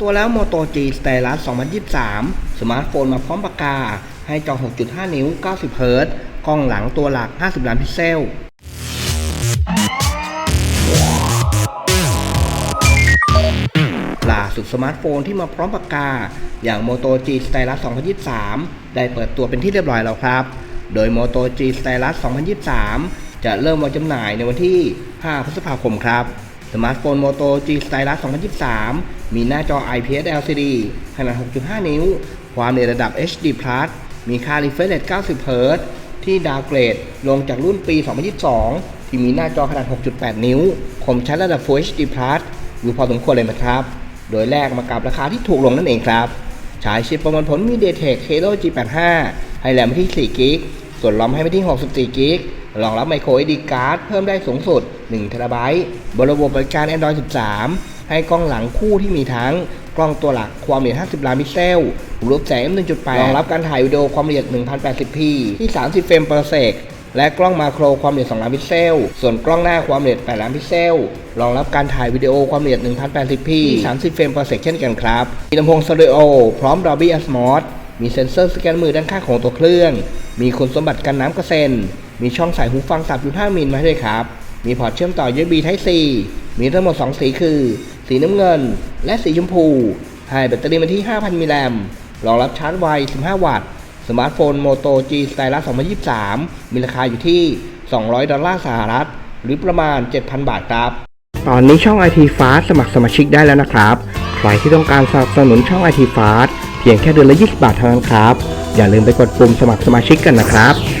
ตัวแล้ว Moto G Stylus 2023 สมาร์ทโฟนมาพร้อมปากกา ให้จอ 6.5 นิ้ว 90 เฮิรตซ์กล้องหลังตัวหลัก 50 ล้านพิกเซล ล่าสุดสมาร์ทโฟนที่มาพร้อมปากกา อย่าง Moto G Stylus 2023 ได้เปิดตัวเป็นที่เรียบร้อยแล้วครับ โดย Moto G Stylus 2023 จะเริ่มวางจำหน่ายในวันที่ 5 พฤษภาคมครับ สมาร์ทโฟน Moto G Stylus 2023 มีหน้าจอ IPS LCD ขนาด 6.5 นิ้ว ความในระดับ HD+ มีค่า refresh rate 90 Hz ที่ดาวเกรดลงจากรุ่นปี 2022 ที่มีหน้าจอขนาด 6.8 นิ้ว คมชัดระดับ Full HD+ อยู่พอสมควรเลยนะครับ โดยแลกมากับราคาที่ถูกลงนั่นเองครับฉายชิปประมวลผล MediaTek Helio G85 ให้แรมที่4กิก ส่วนรอมให้ไปที่ 64กิก รองรับ Micro SD Card เพิ่มได้สูงสุด1 t b บนระบบบริการ Android 13 ให้กล้องหลังคู่ที่มีทั้งกล้องตัวหลักความละเอียด 50 ล้านพิกเซลรูปแสง1.8 รองรับการถ่ายวิดีโอความละเอียด 1080p ที่ 30 เฟรม per sec และกล้องมาโครความละเอียด 2 ล้านพิกเซล ส่วนกล้องหน้าความละเอียด 8 ล้านพิกเซล รองรับการถ่ายวิดีโอความละเอียด 1080p ที่30 เฟรม per sec เช่นกันครับ มีลำโพงสเตอริโอพร้อม Dolby Atmos มีเซ็นเซอร์สแกนมือด้านข้างของตัวเครื่อง มีคุณสมบัติกันน้ำกระเซ็น มีช่องใส่หูฟัง 3.5 มิลมาด้วยครับ มีพอร์ตเชื่อมต่อ USB Type C มีทั้งหมด 2 สีคือ สีน้ำเงิน และสีชมพู ให้แบตเตอรี่มาที่ 5,000 มิลลิแอมป์รองรับชาร์จไว 15 วัตต์ สมาร์ทโฟน Moto G Stylus 2023 มีราคาอยู่ที่ 200 ดอลลาร์สหรัฐ หรือประมาณ 7,000 บาทครับ ตอนนี้ช่อง IT Fast สมัครสมาชิกได้แล้วนะครับ ใครที่ต้องการสนับสนุนช่อง IT Fast เพียงแค่เดือนละ 20 บาทเท่านั้นครับ อย่าลืมไปกดปุ่มสมัครสมาชิกกันนะครับ